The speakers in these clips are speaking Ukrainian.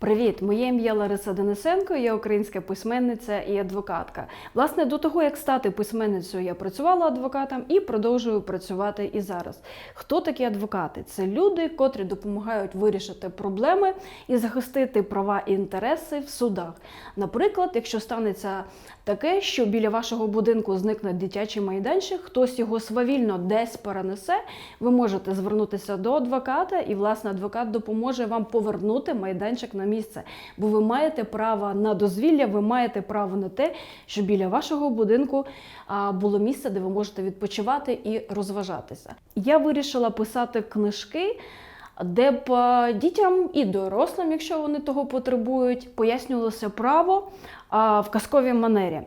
Привіт, моє ім'я Лариса Денисенко, я українська письменниця і адвокатка. Власне, до того як стати письменницею, я працювала адвокатом і продовжую працювати і зараз. Хто такі адвокати? Це люди, котрі допомагають вирішити проблеми і захистити права і інтереси в судах. Наприклад, якщо станеться таке, що біля вашого будинку зникне дитячий майданчик, хтось його свавільно десь перенесе, ви можете звернутися до адвоката, і власне адвокат допоможе вам повернути майданчик на місце. Бо ви маєте право на дозвілля, ви маєте право на те, що біля вашого будинку було місце, де ви можете відпочивати і розважатися. Я вирішила писати книжки. Де б дітям і дорослим, якщо вони того потребують, пояснювалося право в казковій манері.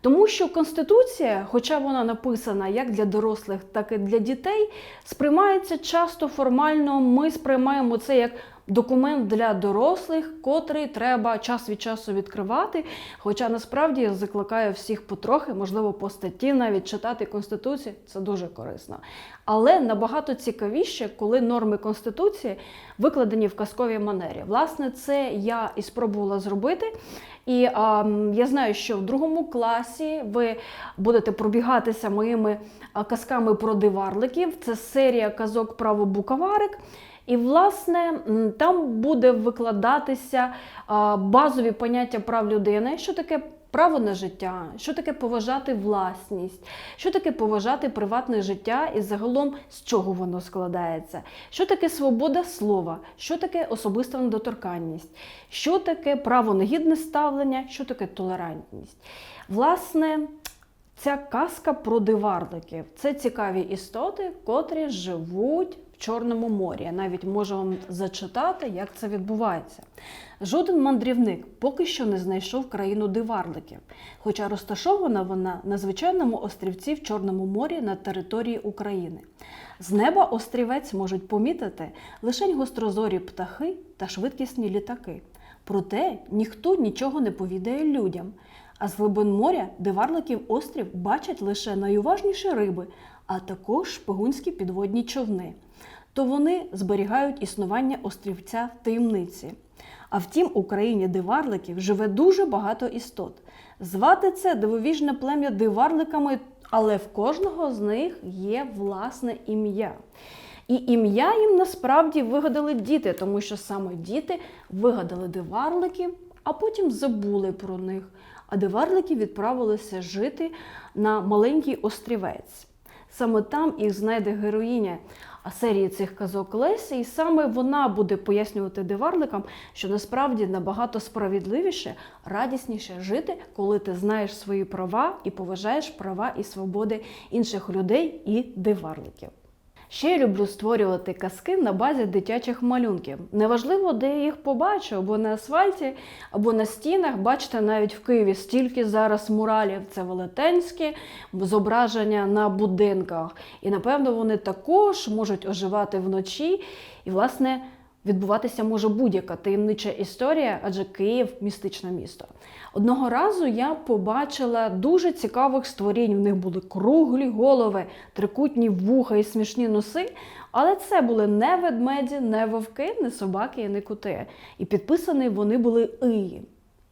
Тому що Конституція, хоча вона написана як для дорослих, так і для дітей, сприймається часто формально. Ми сприймаємо це як документ для дорослих, котрий треба час від часу відкривати. Хоча насправді я закликаю всіх потрохи, можливо, по статті навіть читати Конституцію, це дуже корисно. Але набагато цікавіше, коли норми Конституції викладені в казковій манері. Власне, це я і спробувала зробити. І а, я знаю, що в другому класі ви будете пробігатися моїми казками про диварликів. Це серія казок право букаварик. І, власне, там буде викладатися базові поняття прав людини, що таке право на життя, що таке поважати власність, що таке поважати приватне життя і загалом з чого воно складається, що таке свобода слова, що таке особиста недоторканність, що таке право на гідне ставлення, що таке толерантність. Власне, Ця казка про диварликів це цікаві істоти, котрі живуть Чорному морі. Я навіть можу вам зачитати, як це відбувається. Жоден мандрівник поки що не знайшов країну диварликів, хоча розташована вона на звичайному острівці в Чорному морі на території України. З неба острівець можуть помітити лише гострозорі птахи та швидкісні літаки. Проте ніхто нічого не повідає людям. А з глибин моря диварликів острів бачать лише найуважніші риби, а також шпигунські підводні човни. То вони зберігають існування острівця в таємниці. А втім, у країні диварликів живе дуже багато істот. Звати це дивовіжне плем'я диварликами, але в кожного з них є власне ім'я. І ім'я їм насправді вигадали діти, тому що саме діти вигадали диварликів, а потім забули про них. А диварлики відправилися жити на маленький острівець. Саме там їх знайде героїня серії цих казок Лесі, і саме вона буде пояснювати диварликам, що насправді набагато справедливіше, радісніше жити, коли ти знаєш свої права і поважаєш права і свободи інших людей і диварликів. Ще я люблю створювати казки на базі дитячих малюнків. Неважливо, де я їх побачу, або на асфальті, або на стінах. Бачите, навіть в Києві стільки зараз муралів. Це велетенські зображення на будинках. І напевно вони також можуть оживати вночі. І, власне, відбуватися може будь-яка таємнича історія, адже Київ містичне місто. Одного разу я побачила дуже цікавих створінь. В них були круглі голови, трикутні вуха і смішні носи. Але це були не ведмеді, не вовки, не собаки і не коти. І підписані вони були «и».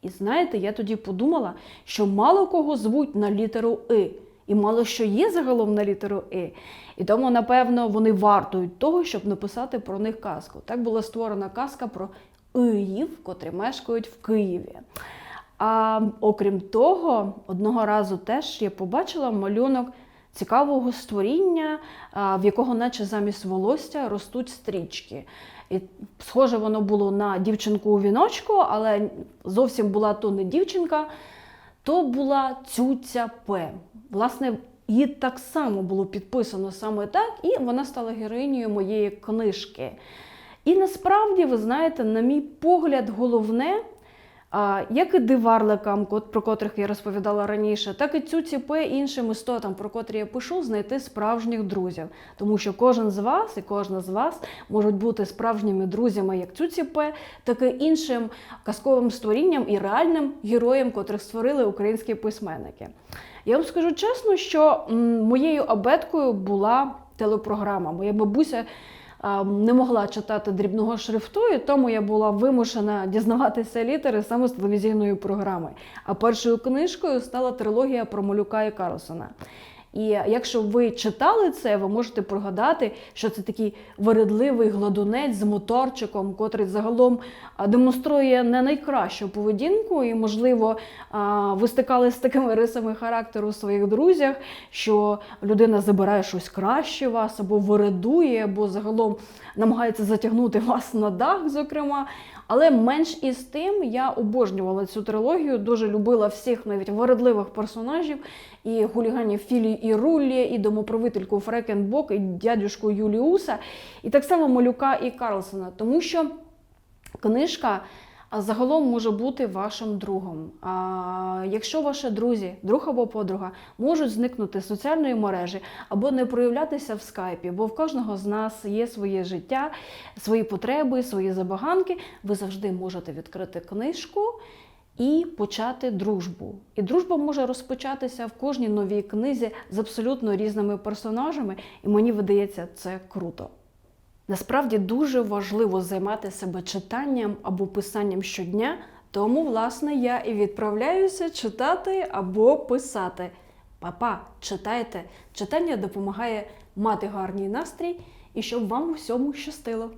І знаєте, я тоді подумала, що мало кого звуть на літеру И. І мало що є загалом на літеру И. І тому, напевно, вони вартують того, щоб написати про них казку. Так була створена казка про Иїв, котрі мешкають в Києві. А окрім того, одного разу теж я побачила малюнок цікавого створіння, в якого, наче замість волосся, ростуть стрічки. І схоже, воно було на дівчинку у віночку, але зовсім була то не дівчинка, то була цюця П. Власне, її так само було підписано саме так, і вона стала героїнею моєї книжки. І насправді, ви знаєте, на мій погляд, головне, як і диварликам, про котрих я розповідала раніше, так і цю П іншим істотам, про котрі я пишу, знайти справжніх друзів. Тому що кожен з вас і кожна з вас можуть бути справжніми друзями як цю так і іншим казковим створінням і реальним героєм, котрих створили українські письменники. Я вам скажу чесно, що моєю абеткою була телепрограма. Моя бабуся не могла читати дрібного шрифту, і тому я була вимушена дізнаватися літери саме з телевізійної програми. А першою книжкою стала трилогія про Малюка і Карлсона. І якщо ви читали це, ви можете пригадати, що це такий вередливий гладунець з моторчиком, котрий загалом демонструє не найкращу поведінку, і, можливо, ви стикали з такими рисами характеру у своїх друзях, що людина забирає щось краще вас, або виредує, або загалом намагається затягнути вас на дах, зокрема. Але менш із тим я обожнювала цю трилогію, дуже любила всіх навіть вередливих персонажів, і гуліганів Філі і Руллі, і домоправительку Фрекенбок, і дядюшку Юліуса, і так само Малюка і Карлсона. Тому що книжка загалом може бути вашим другом. А якщо ваші друзі, друг або подруга, можуть зникнути з соціальної мережі або не проявлятися в скайпі, бо в кожного з нас є своє життя, свої потреби, свої забаганки, ви завжди можете відкрити книжку. І почати дружбу. І дружба може розпочатися в кожній новій книзі з абсолютно різними персонажами, і мені видається це круто. Насправді дуже важливо займати себе читанням або писанням щодня, тому, власне, я і відправляюся читати або писати. Папа, читайте. Читання допомагає мати гарний настрій і щоб вам у всьому щастило.